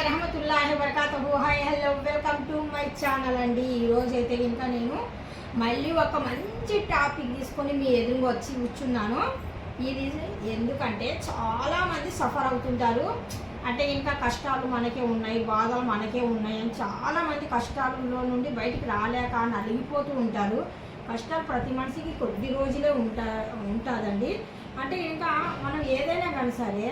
వరహమతుల్లాహి వరకాతహు hi hello welcome to my channel అండి. ఈరోజు అయితే ఇంకా నేను మళ్ళీ ఒక మంచి టాపిక్ తీసుకొని మీ ఎదురుగా వచ్చి కూర్చున్నాను. ఇది ఎందుకంటే చాలామంది సఫర్ అవుతుంటారు. అంటే ఇంకా కష్టాలు మనకే ఉన్నాయి బాధలు మనకే ఉన్నాయి అని చాలామంది కష్టాలలో నుండి బయటికి రాలేక అని అలిగిపోతూ ఉంటారు. కష్టాలు ప్రతి మనిషికి కొద్ది రోజులే ఉంటా ఉంటుందండి. అంటే ఇంకా మనం ఏదైనా కానీ సరే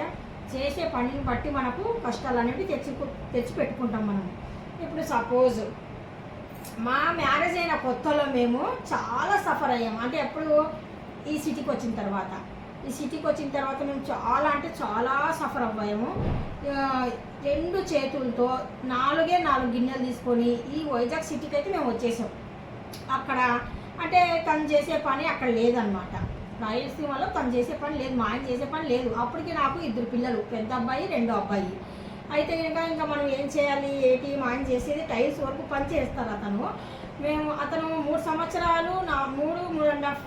చేసే పనిని బట్టి మనకు కష్టాలు అనేవి తెచ్చి తెచ్చి పెట్టుకుంటాం మనం. ఇప్పుడు సపోజ్ మా మ్యారేజ్ అయిన కొత్తలో మేము చాలా సఫర్ అయ్యాము అంటే ఎప్పుడు ఈ సిటీకి వచ్చిన తర్వాత. ఈ సిటీకి వచ్చిన తర్వాత మేము చాలా అంటే చాలా సఫర్ అవ్వాము. రెండు చేతులతో నాలుగే నాలుగు గిన్నెలు తీసుకొని ఈ వైజాగ్ సిటీకి అయితే మేము వచ్చేసాం. అక్కడ అంటే తను చేసే పని అక్కడ లేదనమాట రాయలసీమలో తను చేసే పని లేదు మా ఆయన చేసే పని లేదు. అప్పటికి నాకు ఇద్దరు పిల్లలు పెద్ద అబ్బాయి రెండో అబ్బాయి. అయితే కనుక ఇంకా మనం ఏం చేయాలి ఏంటి? మా ఆయన చేసేది టైల్స్ వరకు పని చేస్తారు అతను. మేము అతను మూడు సంవత్సరాలు నా మూడు మూడు అండ్ హాఫ్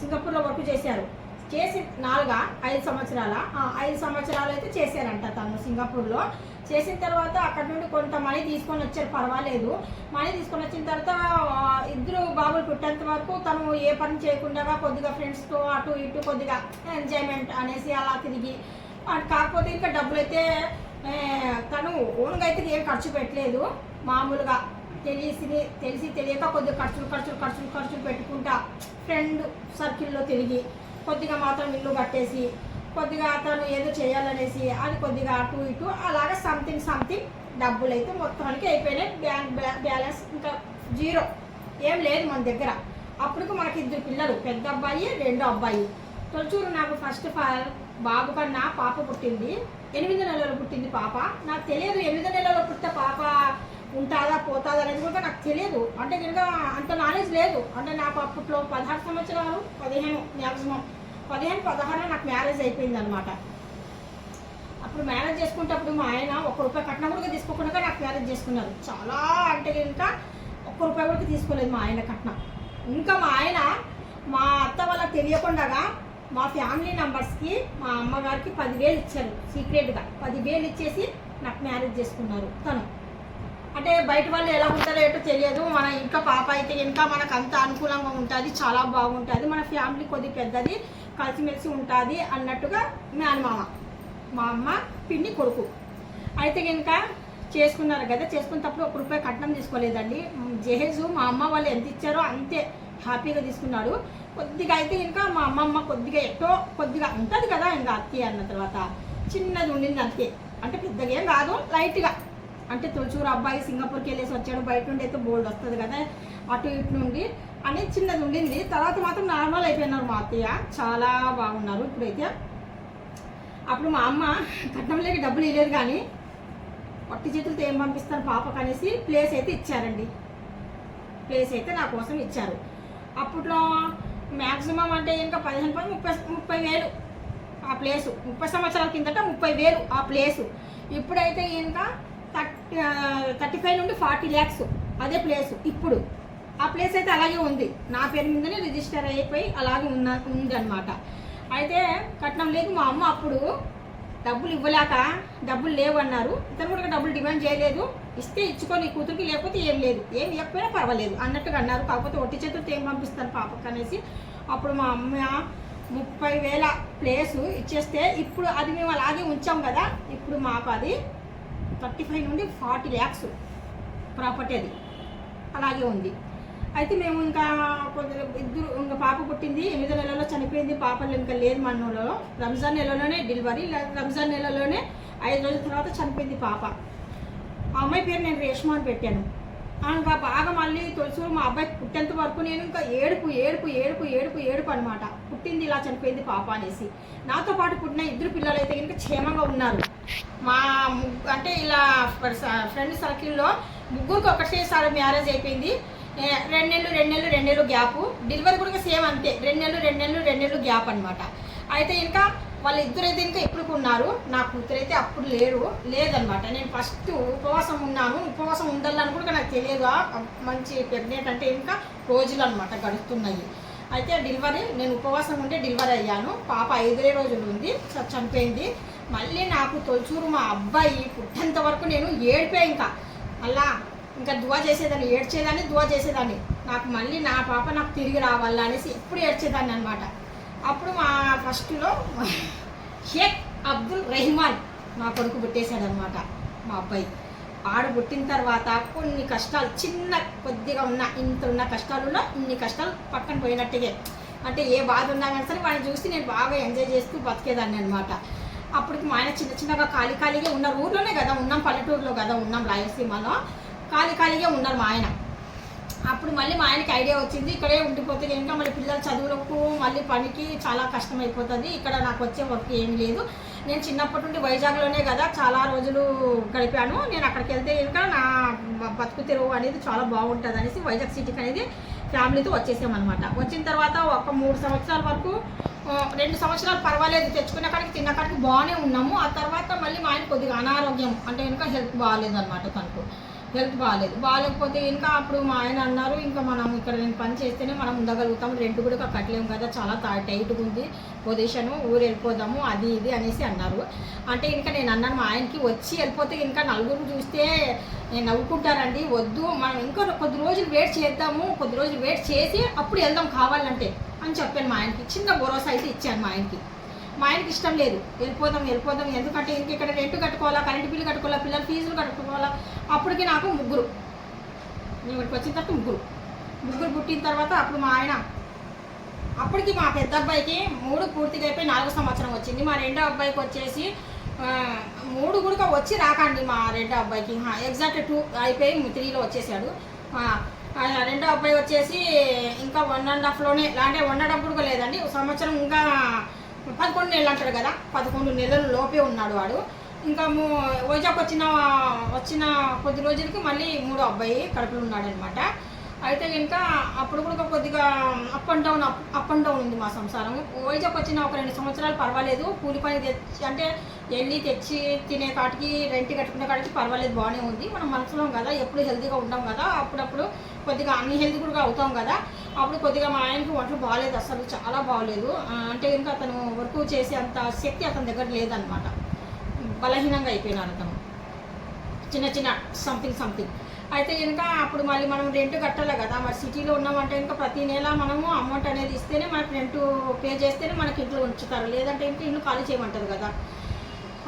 సింగపూర్లో వర్క్ చేశారు. చేసి నాలుగా ఐదు సంవత్సరాల? ఐదు సంవత్సరాలు అయితే చేశారంట తను సింగపూర్లో. చేసిన తర్వాత అక్కడ నుండి కొంత మనీ తీసుకొని వచ్చారు పర్వాలేదు. మనీ తీసుకొని వచ్చిన తర్వాత ఇద్దరు బాబులు పుట్టేంత వరకు తను ఏ పని చేయకుండా కొద్దిగా ఫ్రెండ్స్తో అటు ఇటు కొద్దిగా ఎంజాయ్మెంట్ అనేసి అలా తిరిగి కాకపోతే ఇంకా డబ్బులు అయితే తను ఓన్గా అయితే ఏం ఖర్చు పెట్టలేదు. మామూలుగా తెలిసి తెలిసి తెలియక కొద్దిగా ఖర్చులు ఖర్చులు ఖర్చులు ఖర్చులు పెట్టుకుంటా ఫ్రెండ్ సర్కిల్లో తిరిగి కొద్దిగా మాత్రం ఇల్లు కట్టేసి కొద్దిగా తను ఏదో చేయాలనేసి అది కొద్దిగా అటు ఇటు అలాగ సంథింగ్ సంథింగ్ డబ్బులు అయితే మొత్తానికి అయిపోయినాయి. బ్యాంక్ బ్యాలెన్స్ ఇంకా జీరో. ఏం లేదు మన దగ్గర. అప్పటికి మనకి ఇద్దరు పిల్లలు పెద్ద అబ్బాయి రెండో అబ్బాయి. తొలచూరు నాకు ఫస్ట్ ఆఫ్ ఆల్ బాబు కన్నా పాప పుట్టింది. ఎనిమిది నెలలు పుట్టింది పాప. నాకు తెలియదు ఎనిమిది నెలలు పుట్టిన పాప ఉంటుందా పోతుందా అనేది కూడా నాకు తెలియదు. అంటే కనుక అంత నాలెడ్జ్ లేదు. అంటే నాకు అప్పట్లో పదహారు సంవత్సరాలు పదిహేను మ్యాక్సిమం. పదిహేను పదహారు నాకు మ్యారేజ్ అయిపోయింది అనమాట అప్పుడు మ్యారేజ్ చేసుకునేటప్పుడు మా ఆయన ఒక్క రూపాయి కట్నం కూడా తీసుకోకుండా నాకు మ్యారేజ్ చేసుకున్నారు. చాలా అంటే ఇంకా ఒక్క రూపాయి కూడా తీసుకోలేదు మా ఆయన కట్నం. ఇంకా మా ఆయన మా అత్త వాళ్ళకి తెలియకుండా మా ఫ్యామిలీ మెంబర్స్కి మా అమ్మగారికి పదివేలు ఇచ్చారు సీక్రెట్గా. పదివేలు ఇచ్చేసి నాకు మ్యారేజ్ చేసుకున్నారు తను. అంటే బయట వాళ్ళు ఎలా ఉంటారో ఏంటో తెలియదు. మన ఇంకా పాప అయితే ఇంకా మనకు అంత అనుకూలంగా ఉంటుంది చాలా బాగుంటుంది. మన ఫ్యామిలీ కొద్ది పెద్దది. కలిసిమెలిసి ఉంటుంది అన్నట్టుగా మేనమామ మా అమ్మ పిన్ని కొడుకు. అయితే కనుక చేసుకున్నారు కదా చేసుకున్నప్పుడు ఒక రూపాయి కట్నం తీసుకోలేదండి. జహేజు మా అమ్మ వాళ్ళు ఎంత ఇచ్చారో అంతే హ్యాపీగా తీసుకున్నాడు కొద్దిగా అయితే ఇంకా మా అమ్మమ్మ కొద్దిగా ఎట్టో కొద్దిగా ఉంటుంది కదా ఇంకా అత్తయ్య అన్న తర్వాత. చిన్నది ఉండింది అంతే. అంటే పెద్దగా ఏం కాదు లైట్గా. అంటే తొలచూరు అబ్బాయి సింగపూర్కి వెళ్ళేసి వచ్చాడు బయట నుండి అయితే బోల్డ్ వస్తుంది కదా అటు ఇటు నుండి. అని చిన్నది ఉండింది. తర్వాత మాత్రం నార్మల్ అయిపోయినారు మా అత్తయ్య. చాలా బాగున్నారు ఇప్పుడైతే. అప్పుడు మా అమ్మ కట్నంలోకి డబ్బులు ఇవ్వలేదు కానీ పట్టి చేతులతో ఏం పంపిస్తారు పాపకు అనేసి ప్లేస్ అయితే ఇచ్చారండి. ప్లేస్ అయితే నా కోసం ఇచ్చారు. అప్పట్లో మ్యాక్సిమం అంటే ఇంకా పదిహేను పది ముప్పై ముప్పై వేలు ఆ ప్లేసు. ముప్పై సంవత్సరాల కిందట ముప్పై వేలు ఆ ప్లేసు. ఇప్పుడైతే ఇంకా థర్టీ థర్టీ ఫైవ్ నుండి ఫార్టీ ల్యాక్స్ అదే ప్లేసు ఇప్పుడు. ఆ ప్లేస్ అయితే అలాగే ఉంది. నా పేరు మీదనే రిజిస్టర్ అయిపోయి అలాగే ఉన్న ఉంది అనమాట అయితే కట్నం లేదు మా అమ్మ అప్పుడు డబ్బులు ఇవ్వలేక డబ్బులు లేవన్నారు. ఇతను కూడా డబ్బులు డిమాండ్ చేయలేదు. ఇస్తే ఇచ్చుకొని కూతురికి లేకపోతే ఏం లేదు. ఏం ఇవ్వకపోయినా పర్వాలేదు. అన్నట్టుగా అన్నారు. కాకపోతే ఒట్టి చేతులతో ఏం పంపిస్తారు పాపకు అనేసి. అప్పుడు మా అమ్మ ముప్పై వేల ప్లేసు ఇచ్చేస్తే ఇప్పుడు అది మేము అలాగే ఉంచాం కదా. ఇప్పుడు మాకు అది థర్టీ ఫైవ్ నుండి ఫార్టీ ల్యాక్స్ ప్రాపర్టీ అది. అలాగే ఉంది. అయితే మేము ఇంకా కొందరు ఇద్దరు ఇంకా పాప పుట్టింది ఎనిమిదో నెలలో చనిపోయింది పాపలు ఇంకా లేదు మనలో రంజాన్ నెలలోనే డెలివరీ రంజాన్ నెలలోనే ఐదు రోజుల తర్వాత చనిపోయింది పాప. ఆ అమ్మాయి పేరు నేను రేష్మా అని పెట్టాను. ఇంకా బాగా మళ్ళీ తెలుసు మా అబ్బాయి పుట్టేంత వరకు నేను ఇంకా ఏడుపు ఏడుపు ఏడుపు ఏడుపు ఏడుపు అనమాట పుట్టింది ఇలా చనిపోయింది పాప అనేసి. నాతో పాటు పుట్టిన ఇద్దరు పిల్లలు అయితే కనుక క్షేమంగా ఉన్నారు. మా ముగ్గు అంటే ఇలా ఫ్రెండ్ సర్కిల్లో ముగ్గురికి ఒకటేసారి మ్యారేజ్ అయిపోయింది. రెండు నెలలు రెండు నెలలు రెండు నెలలు గ్యాప్ డెలివరీ కూడా సేమ్ అంతే. రెండు నెలలు రెండు నెలలు రెండు నెలలు గ్యాప్ అనమాట అయితే ఇంకా వాళ్ళ ఇద్దరైతే ఇంకా ఎప్పుడు ఉన్నారు నా కూతురు అయితే అప్పుడు లేరు. లేదనమాట నేను ఫస్ట్ ఉపవాసం ఉన్నాను. ఉపవాసం ఉండాలని కూడా నాకు తెలియదు. మంచి ప్రెగ్నెంట్ అంటే ఇంకా రోజులు అనమాట గడుస్తున్నాయి. అయితే డెలివరీ నేను ఉపవాసం ఉంటే డెలివరీ అయ్యాను. పాప ఐదే రోజులు ఉంది. చనిపోయింది. మళ్ళీ నాకు తొలచూరు మా అబ్బాయి పుట్టేంత వరకు నేను ఏడిపోయా ఇంకా. మళ్ళా ఇంకా దువా చేసేదాన్ని ఏడ్చేదాన్ని దువా చేసేదాన్ని. నాకు మళ్ళీ నా పాప నాకు తిరిగి రావాలా అనేసి ఎప్పుడు ఏడ్చేదాన్ని అనమాట అప్పుడు మా ఫస్ట్లో షేక్ అబ్దుల్ రెహమాన్ నా కొడుకు పుట్టేశాడనమాట మా అబ్బాయి. ఆడు పుట్టిన తర్వాత కొన్ని కష్టాలు చిన్న కొద్దిగా ఉన్న ఇంత ఉన్న కష్టాలలో ఇన్ని కష్టాలు పక్కన పోయినట్టుగా. అంటే ఏ బాధ ఉన్నా కానీ సరే వాడిని చూసి నేను బాగా ఎంజాయ్ చేస్తూ బతికేదాన్ని అనమాట అప్పటికి మా ఆయన చిన్న చిన్నగా ఖాళీ ఖాళీగా ఉన్న ఊర్లోనే కదా ఉన్నాం పల్లెటూరులో కదా ఉన్నాం రాయలసీమలో. ఖాళీ ఖాళీగా ఉన్నారు మా ఆయన. అప్పుడు మళ్ళీ మా ఆయనకి ఐడియా వచ్చింది ఇక్కడే ఉండిపోతే ఇంకా మళ్ళీ పిల్లల చదువులకు మళ్ళీ పనికి చాలా కష్టం అయిపోతుంది ఇక్కడ నాకు వచ్చే వర్క్ ఏమీ లేదు. నేను చిన్నప్పటి నుండి వైజాగ్లోనే కదా చాలా రోజులు గడిపాను. నేను అక్కడికి వెళ్తే ఇంకా నా బతుకు తెరువు అనేది చాలా బాగుంటుంది అనేసి వైజాగ్ సిటీకి అనేది ఫ్యామిలీతో వచ్చేసామన్నమాట. వచ్చిన తర్వాత ఒక మూడు సంవత్సరాల వరకు రెండు సంవత్సరాలు పర్వాలేదు తెచ్చుకున్న కాడికి తిన్న కాడికి బాగానే ఉన్నాము. ఆ తర్వాత మళ్ళీ మా ఆయన కొద్దిగా అనారోగ్యం అంటే ఇంకా హెల్త్ బాగాలేదు అనమాట తనకు. హెల్త్ బాగాలేదు బాగాలేకపోతే ఇంకా అప్పుడు మా ఆయన అన్నారు ఇంకా మనం ఇక్కడ నేను పని చేస్తేనే మనం ఉండగలుగుతాం. రెంట్ కూడా కట్టలేము కదా చాలా టైట్గా ఉంది పొజిషను ఊరు వెళ్ళిపోదాము అది ఇది అనేసి అన్నారు. అంటే ఇంకా నేను అన్నాను మా ఆయనకి వచ్చి వెళ్ళిపోతే ఇంకా నలుగురు చూస్తే నేను నవ్వుకుంటారండి వద్దు మనం ఇంకా కొద్ది రోజులు వెయిట్ చేద్దాము కొద్ది రోజులు వెయిట్ చేసి అప్పుడు వెళ్దాం కావాలంటే అని చెప్పాను మా ఆయనకి. చిన్న భరోసా అయితే ఇచ్చాను మా ఆయనకి. మా ఆయనకి ఇష్టం లేదు. వెళ్ళిపోదాం వెళ్ళిపోదాం. ఎందుకంటే ఇంక ఇక్కడ రెంట్ కట్టుకోవాలా కరెంట్ బిల్లు కట్టుకోవాలా పిల్లల ఫీజులు కట్టుకోవాలా? అప్పటికి నాకు ముగ్గురు. నేను ఇక్కడికి వచ్చిన తర్వాత ముగ్గురు. ముగ్గురు పుట్టిన తర్వాత అప్పుడు మా ఆయన అప్పటికి మా పెద్ద అబ్బాయికి మూడు పూర్తిగా అయిపోయి నాలుగో సంవత్సరం వచ్చింది. మా రెండో అబ్బాయికి వచ్చేసి మూడు కూడా వచ్చి రాకండి మా రెండో అబ్బాయికి. ఎగ్జాక్ట్ టూ అయిపోయి త్రీలో వచ్చేసాడు. రెండో అబ్బాయి వచ్చేసి ఇంకా వన్ అండ్ హాఫ్లోనే అంటే వన్ అండ్ హాఫ్ కూడా లేదండి. సంవత్సరం ఇంకా పదకొండు నెలలు అంటారు కదా పదకొండు నెలల లోపే ఉన్నాడు వాడు. ఇంకా మూ- వైజాగ్ వచ్చిన వచ్చిన కొద్ది రోజులకి మళ్ళీ మూడో అబ్బాయి కడుపులో ఉన్నాడనమాట. అయితే ఇంకా అప్పుడు కూడా కొద్దిగా up and down up and down ఉంది మా సంసారం వైజాగ్ వచ్చిన ఒక రెండు సంవత్సరాలు పర్వాలేదు కూలి పని తెచ్చి అంటే వెళ్ళి తెచ్చి తినే కాటికి రెంట్ కట్టుకునే కాటికి పర్వాలేదు బాగానే ఉంది. మనం మనసులో కదా ఎప్పుడు హెల్తీగా ఉంటాం కదా అప్పుడప్పుడు కొద్దిగా అన్ని హెల్తీ కూడా అవుతాం కదా. అప్పుడు కొద్దిగా మా ఆయనకి వంటలు బాగాలేదు అసలు చాలా బాగలేదు అంటే ఇంకా అతను వర్క్ చేసే అంత శక్తి అతని దగ్గర లేదనమాట బలహీనంగా అయిపోయినారు అతను. చిన్న చిన్న సంథింగ్ సంథింగ్ అయితే ఇంకా అప్పుడు మళ్ళీ మనం రెంట్ కట్టాలి కదా మరి సిటీలో ఉన్నామంటే ఇంకా ప్రతి నెల మనము అమౌంట్ అనేది ఇస్తేనే మనకి రెంట్ పే చేస్తేనే మనకి ఇంట్లో ఉంచుతారు. లేదంటే ఇంకా ఇల్లు ఖాళీ చేయమంటారు కదా.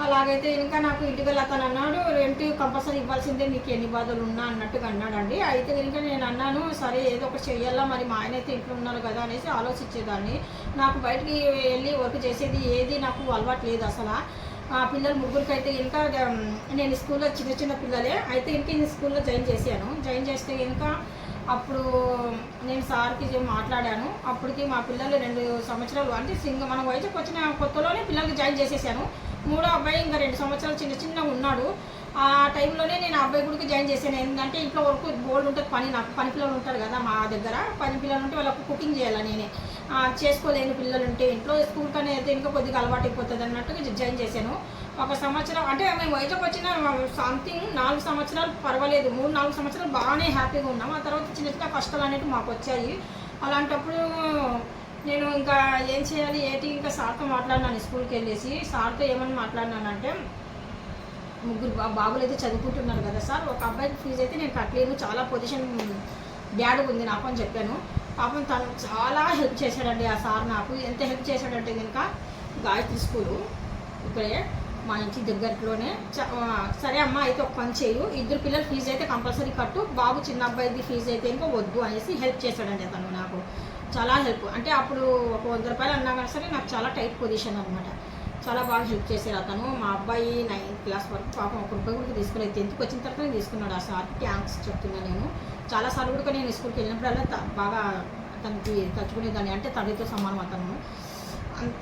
అలాగైతే ఇంకా నాకు ఇంటికి వెళ్ళతాను అతను అన్నాడు. రెంట్ కంపల్సరీ ఇవ్వాల్సిందే నీకు ఎన్ని బాధలు ఉన్నా అన్నట్టుగా అన్నాడండి. అయితే ఇంకా నేను అన్నాను సరే ఏదో ఒకటి చెయ్యాలా మరి మా ఆయన అయితే ఇంట్లో ఉన్నారు కదా అనేసి ఆలోచించేదాన్ని. నాకు బయటికి వెళ్ళి వర్క్ చేసేది ఏది నాకు అలవాటు లేదు అసలు. ఆ పిల్లలు ముగ్గురికి అయితే ఇంకా నేను స్కూల్లో చిన్న చిన్న పిల్లలే. అయితే ఇంకా నేను స్కూల్లో జాయిన్ చేశాను. జాయిన్ చేస్తే ఇంకా అప్పుడు నేను సార్కి మాట్లాడాను. అప్పటికి మా పిల్లలు రెండు సంవత్సరాలు అంటే సింగ మన వయసుకు వచ్చిన కొత్తలోనే పిల్లలకి జాయిన్ చేసేసాను. మూడో అబ్బాయి ఇంకా రెండు సంవత్సరాలు చిన్న చిన్న ఉన్నాడు. ఆ టైంలోనే నేను అబ్బాయి గుడికి జాయిన్ చేశాను. ఎందుకంటే ఇంట్లో వరకు బోల్డ్ ఉంటుంది పని నాకు పని పిల్లలు ఉంటారు కదా మా దగ్గర. పని పిల్లలు ఉంటే వాళ్ళకు కుకింగ్ చేయాలి నేనే. చేసుకోలేని పిల్లలు ఉంటే ఇంట్లో స్కూల్ కానీ అయితే ఇంకా కొద్దిగా అలవాటు అయిపోతుంది అన్నట్టుగా జాయిన్ చేశాను. ఒక సంవత్సరం అంటే మేము వైజాగ్ వచ్చిన సంథింగ్ నాలుగు సంవత్సరాలు పర్వాలేదు. మూడు నాలుగు సంవత్సరాలు బాగానే హ్యాపీగా ఉన్నాం. ఆ తర్వాత చిన్న చిన్న కష్టాలు అనేవి మాకు వచ్చాయి. అలాంటప్పుడు నేను ఇంకా ఏం చేయాలి ఏంటి? ఇంకా సార్తో మాట్లాడినాను స్కూల్కి వెళ్ళేసి. సార్తో ఏమని మాట్లాడినానంటే ముగ్గురు బాబులు అయితే చదువుకుంటున్నారు కదా సార్. ఒక అబ్బాయికి ఫీజు అయితే నేను కట్టలేను. చాలా పొజిషన్ బ్యాడ్ ఉంది నాకు అని చెప్పాను. పాపం తను చాలా హెల్ప్ చేశాడండి ఆ సార్ నాకు. ఎంత హెల్ప్ చేశాడంటే కనుక గాయత్రి స్కూలు ఇక్కడే మా ఇంటి దగ్గరలోనే. చ- సరే అమ్మ అయితే ఒక పని చేయు ఇద్దరు పిల్లల ఫీజు అయితే కంపల్సరీ కట్టు. బాబు చిన్న అబ్బాయిది ఫీజు అయితే ఇంకా వద్దు అనేసి హెల్ప్ చేశాడండి అతను నాకు. చాలా హెల్ప్ అంటే అప్పుడు ఒక వంద రూపాయలు అన్నా కానీ సరే నాకు చాలా టైట్ పొజిషన్ అనమాట చాలా బాగా హెల్ప్ చేశారు అతను. మా అబ్బాయి నైన్త్ క్లాస్ వరకు పాపం ఒక రూపాయి కూడా తీసుకోలేదు టెన్త్కి వచ్చిన తర్వాత నేను తీసుకున్నాడు. ఆ సార్ థ్యాంక్స్ చెప్తున్నా నేను. చాలా సార్లు కూడా నేను స్కూల్కి వెళ్ళినప్పుడల్లా బాగా అతనికి తచ్చుకునేదాన్ని అంటే తండ్రితో సమానం అతను.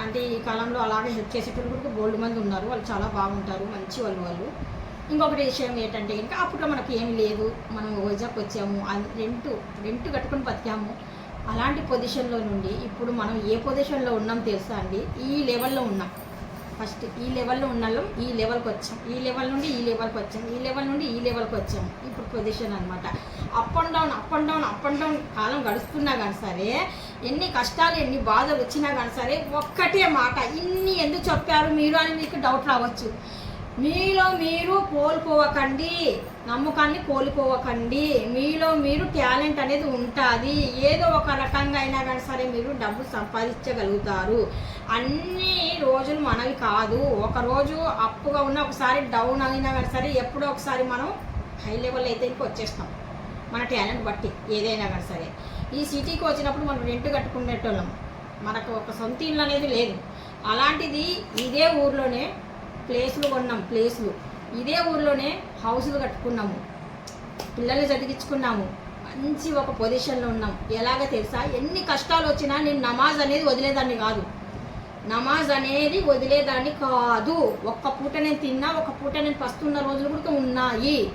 అంటే ఈ కాలంలో అలాగే హెల్ప్ చేసేటప్పుడు కూడా బోల్డ్ మంది ఉన్నారు. వాళ్ళు చాలా బాగుంటారు. మంచి వాళ్ళు వాళ్ళు. ఇంకొకటి విషయం ఏంటంటే ఇంకా అప్పుడు మనకి ఏమి లేదు. మనం వైజాగ్ వచ్చాము. అన్- రెంట్ రెంట్ కట్టుకొని బతికాము. అలాంటి పొజిషన్లో నుండి ఇప్పుడు మనం ఏ పొజిషన్లో ఉన్నాం తెలుసా అండి? ఈ లెవెల్లో ఉన్నాం. ఫస్ట్ ఈ లెవెల్లో ఉన్నాం ఈ లెవెల్కి వచ్చాం. ఈ లెవెల్ నుండి ఈ లెవెల్కి వచ్చాం. ఈ లెవెల్ నుండి ఈ లెవెల్కి వచ్చాం. ఇప్పుడు పొజిషన్ అనమాట up and down up and down up and down కాలం గడుస్తున్నా కానీ సరే ఎన్ని కష్టాలు ఎన్ని బాధలు వచ్చినా కానీ సరే ఒక్కటే మాట. ఇన్ని ఎందుకు చెప్పారు మీరు అని మీకు డౌట్ రావచ్చు. మీలో మీరు కోల్పోవకండి. నమ్మకాన్ని కోల్పోవకండి. మీలో మీరు టాలెంట్ అనేది ఉంటుంది. ఏదో ఒక రకంగా అయినా కానీ సరే మీరు డబ్బు సంపాదించగలుగుతారు. అన్ని రోజులు మనవి కాదు. ఒకరోజు అప్పుగా ఉన్న ఒకసారి డౌన్ అయినా కానీ సరే ఎప్పుడో ఒకసారి మనం హై లెవెల్ అయితే వచ్చేస్తాం. మన టాలెంట్ బట్టి ఏదైనా కానీ సరే. ఈ సిటీకి వచ్చినప్పుడు మనం రెంట్ కట్టుకునేటోళ్ళం. మనకు ఒక సొంత ఇల్లు అనేది లేదు. అలాంటిది ఇదే ఊర్లోనే ప్లేసులు కొన్నాం. ప్లేస్లు. ఇదే ఊర్లోనే హౌసులు కట్టుకున్నాము. పిల్లల్ని చదివించుకున్నాము. మంచి ఒక పొజిషన్లో ఉన్నాం. ఎలాగ తెలుసా? ఎన్ని కష్టాలు వచ్చినా నేను నమాజ్ అనేది వదిలేదాన్ని కాదు. నమాజ్ అనేది వదిలేదాన్ని కాదు. ఒక్క పూట నేను తిన్నా ఒక పూట నేను పస్తున్న రోజులు కూడా ఉన్నాయి.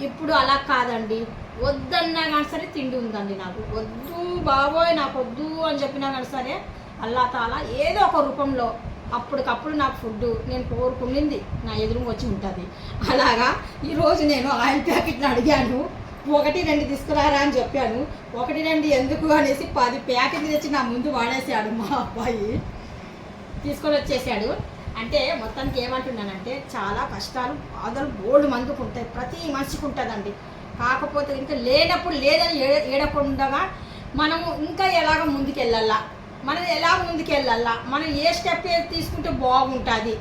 ఇప్పుడు అలా కాదండి. వద్దన్నా కానీ సరే తిండి ఉందండి నాకు. వద్దు బాబోయ్ నాకు వద్దు అని చెప్పినా కానీ సరే అల్లా తాలా ఏదో ఒక రూపంలో అప్పటికప్పుడు నాకు ఫుడ్ నేను కోరుకునింది నా ఎదురు వచ్చి ఉంటుంది. అలాగా ఈరోజు నేను ఆయిల్ ప్యాకెట్ని అడిగాను ఒకటి రెండు తీసుకురారా అని చెప్పాను. ఒకటి రెండు ఎందుకు అనేసి పది ప్యాకెట్లు తెచ్చి నా ముందు వాడేసాడు మా అబ్బాయి. తీసుకొని వచ్చేసాడు. అంటే మొత్తానికి ఏమంటున్నానంటే చాలా కష్టాలు బాధలు బోల్డ్ మందుకు ఉంటాయి ప్రతి మనిషికి ఉంటుందండి. కాకపోతే ఇంకా లేనప్పుడు లేదని ఏ- ఏడకుండా మనము ఇంకా ఎలాగ ముందుకెళ్ళాలా? మనం ఎలా ముందుకెళ్ళాలా? మనం ఏ స్టెప్ తీసుకుంటే బాగుంటుంది?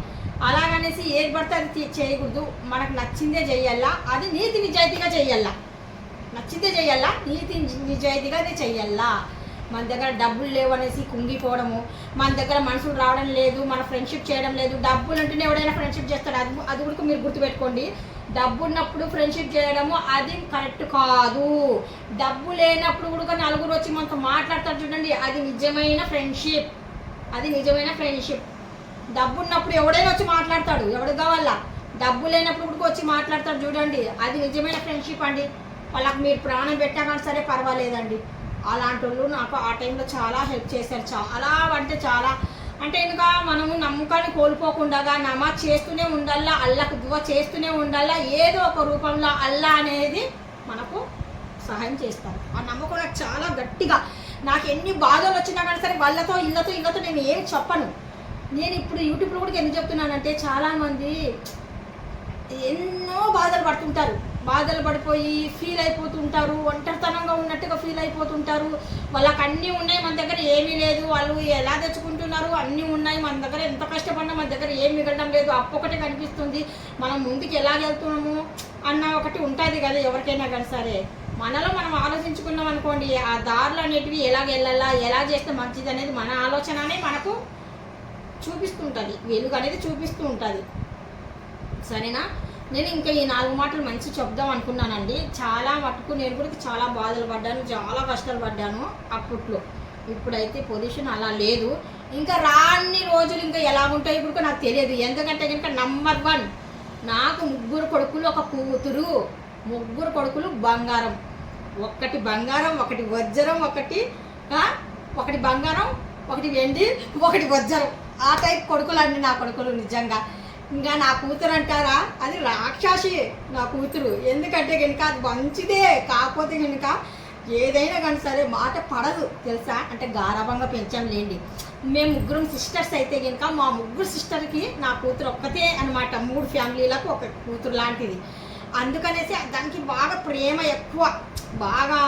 అలాగనేసి ఏది పడితే అది చేయకూడదు. మనకు నచ్చిందే చెయ్యాలా? అది నీతి నిజాయితీగా చేయాలా నచ్చిందే చేయాలా నీతి నిజాయితీగా అది చెయ్యాలా? మన దగ్గర డబ్బులు లేవు అనేసి కుంగిపోవడము మన దగ్గర మనుషులు రావడం లేదు మన ఫ్రెండ్షిప్ చేయడం లేదు. డబ్బులు ఉంటేనే ఎవడైనా ఫ్రెండ్షిప్ చేస్తాడు. అది అది కూడా మీరు గుర్తుపెట్టుకోండి. డబ్బు ఉన్నప్పుడు ఫ్రెండ్షిప్ చేయడము అది కరెక్ట్ కాదు. డబ్బు లేనప్పుడు కూడా నలుగురు వచ్చి మనతో మాట్లాడతారు చూడండి. అది నిజమైన ఫ్రెండ్షిప్ అది నిజమైన ఫ్రెండ్షిప్ డబ్బు ఉన్నప్పుడు ఎవడైనా వచ్చి మాట్లాడతాడు. ఎవడు కావాలా? డబ్బు లేనప్పుడు కూడా వచ్చి మాట్లాడతాడు చూడండి. అది నిజమైన ఫ్రెండ్షిప్ అండి. వాళ్ళకి మీరు ప్రాణం పెట్టా కానీ సరే పర్వాలేదండి. అలాంటి వాళ్ళు నాకు ఆ టైంలో చాలా హెల్ప్ చేశారు చాలా అంటే చాలా అంటే ఇంకా మనము నమ్మకాన్ని కోల్పోకుండా నమాజ్ చేస్తూనే ఉండాలా అల్లకు దువ చేస్తూనే ఉండాలా ఏదో ఒక రూపంలో అల్లా అనేది మనకు సహాయం చేస్తారు. ఆ నమ్మకం నాకు చాలా గట్టిగా నాకు ఎన్ని బాధలు వచ్చినా కానీ సరే వాళ్ళతో ఇళ్ళతో ఇళ్ళతో నేను ఏం చెప్పను. నేను ఇప్పుడు యూట్యూబ్లో కూడా ఎందుకు చెప్తున్నానంటే చాలామంది ఎన్నో బాధలు పడుతుంటారు. బాధలు పడిపోయి ఫీల్ అయిపోతుంటారు ఒంటరితనంగా ఉన్నట్టుగా ఫీల్ అయిపోతుంటారు. వాళ్ళకి అన్నీ ఉన్నాయి మన దగ్గర ఏమీ లేదు. వాళ్ళు ఎలా తెచ్చుకుంటున్నారు? అన్నీ ఉన్నాయి మన దగ్గర. ఎంత కష్టపడినా మన దగ్గర ఏం మిగలడం లేదు. అప్పు కనిపిస్తుంది. మనం ముందుకు ఎలా వెళ్తున్నాము అన్న ఒకటి ఉంటుంది కదా ఎవరికైనా కానీ సరే. మనలో మనం ఆలోచించుకున్నాం అనుకోండి ఆ దారులు అనేటివి ఎలా వెళ్ళాలా ఎలా చేస్తే మంచిది అనేది మన ఆలోచననే మనకు చూపిస్తుంటుంది. వెలుగు అనేది చూపిస్తూ ఉంటుంది. సరేనా? నేను ఇంకా ఈ నాలుగు మాటలు మంచి చెప్దాం అనుకున్నానండి. చాలా మటుకు నేను కూడా చాలా బాధలు పడ్డాను చాలా కష్టాలు పడ్డాను అప్పట్లో. ఇప్పుడైతే పొజిషన్ అలా లేదు. ఇంకా రాన్ని రోజులు ఇంకా ఎలా ఉంటాయి ఇప్పుడు నాకు తెలియదు. ఎందుకంటే కనుక నంబర్ వన్ నాకు ముగ్గురు కొడుకులు ఒక కూతురు ముగ్గురు కొడుకులు బంగారం. ఒకటి బంగారం ఒకటి వజ్రం ఒకటి ఒకటి బంగారం ఒకటి వెండి ఒకటి వజ్రం. ఆ టైప్ కొడుకులు అండి నా కొడుకులు నిజంగా. ఇంకా నా కూతురు అంటారా? అది రాక్షసి నా కూతురు. ఎందుకంటే కనుక అది మంచిదే. కాకపోతే కనుక ఏదైనా కానీ సరే మాట పడదు. తెలుసా? అంటే గారాభంగా పెంచాం లేండి. మేము ముగ్గురం సిస్టర్స్ అయితే కనుక మా ముగ్గురు సిస్టర్కి నా కూతురు ఒక్కతే అనమాట మూడు ఫ్యామిలీలకు ఒక కూతురు లాంటిది. అందుకనేసి దానికి బాగా ప్రేమ ఎక్కువ. బాగా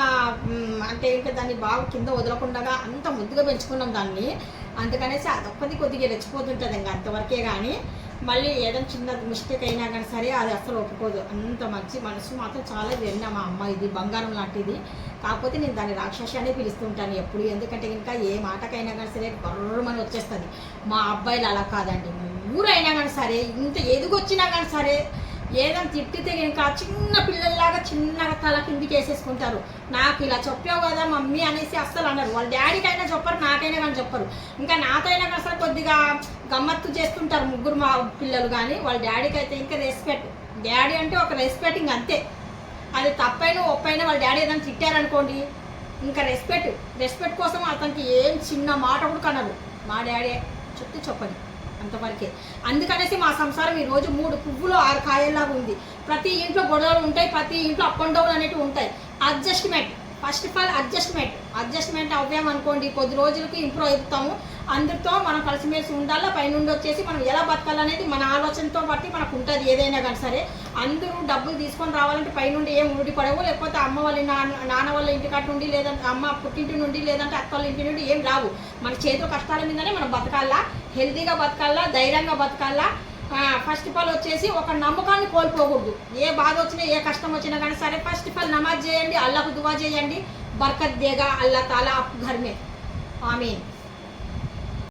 అంటే ఇంకా దాన్ని బాగా కింద వదలకుండా అంత ముద్దుగా పెంచుకున్నాం దాన్ని. అందుకనేసి అదొక్కది కొద్దిగా రెచ్చిపోతుంటుంది ఇంకా అంతవరకే కానీ మళ్ళీ ఏదైనా చిన్న మిస్టేక్ అయినా కానీ సరే అది అసలు ఒప్పుకోదు. అంత మంచి మనసు మాత్రం చాలా విన్నా మా అమ్మ ఇది బంగారం లాంటిది. కాకపోతే నేను దాన్ని రాక్షసి అనే పిలుస్తుంటాను ఎప్పుడు. ఎందుకంటే ఇంకా ఏ మాటకైనా కానీ సరే బర్రమని వచ్చేస్తుంది. మా అబ్బాయిలు అలా కాదండి. ఊరైనా కానీ సరే ఇంత ఎదుగొచ్చినా కానీ సరే ఏదైనా తిట్టితే ఇంకా చిన్న పిల్లల్లాగా చిన్నగా తల కిందికి వేసేసుకుంటారు. నాకు ఇలా చెప్పావు కదా మమ్మీ అనేసి అస్సలు అన్నారు వాళ్ళ డాడీకైనా చెప్పరు నాకైనా కానీ చెప్పరు. ఇంకా నాతో అయినా కానీ అసలు కొద్దిగా గమ్మత్తు చేస్తుంటారు ముగ్గురు మా పిల్లలు కానీ. వాళ్ళ డాడీకి అయితే ఇంకా రెస్పెక్ట్ డాడీ అంటే ఒక రెస్పెక్టింగ్ అంతే. అది తప్పైన ఒప్పైనా వాళ్ళ డాడీ ఏదైనా తిట్టారనుకోండి ఇంకా రెస్పెక్ట్ రెస్పెక్ట్ కోసం అతనికి ఏం చిన్న మాట కూడా కనరు. మా డాడీ చెప్తే చెప్పండి అంతవరకే. అందుకనేసి మా సంసారం ఈరోజు మూడు పువ్వులు ఆరు కాయల్లాగా ఉంది. ప్రతి ఇంట్లో గొడవలు ఉంటాయి ప్రతి ఇంట్లో అప్ అండ్ డౌన్ అనేటివి ఉంటాయి. Adjustment first of all adjustment adjustment అవ్వామనుకోండి కొద్ది రోజులకు ఇంప్రూవ్ అవుతాము. అందరితో మనం కలిసిమెలిసి ఉండాలా? పైనుండి వచ్చేసి మనం ఎలా బతకాలనేది మన ఆలోచనతో బట్టి మనకు ఉంటుంది ఏదైనా కానీ సరే. అందరూ డబ్బులు తీసుకొని రావాలంటే పైనుండి ఏం ఊడి పడవు లేకపోతే అమ్మ వాళ్ళ నాన్న నాన్న వాళ్ళ ఇంటికాడ నుండి లేదంటే అమ్మ పుట్టింటి నుండి లేదంటే అత్త వాళ్ళ ఇంటి నుండి ఏం రావు. మన చేతిలో కష్టాల మీదనే మనం బతకాలా? హెల్తీగా బతకాలా? ధైర్యంగా బతకాలా? ఫస్ట్ ఆఫ్ ఆల్ వచ్చేసి ఒక నమ్మకాన్ని కోల్పోకూడదు. ఏ బాధ వచ్చినా ఏ కష్టం వచ్చినా కానీ సరే ఫస్ట్ ఆఫ్ ఆల్ నమాజ్ చేయండి అల్లకు దువా చేయండి. బర్కత్ దేగా అల్లా తాలా అప్ ఘర్మే ఆమె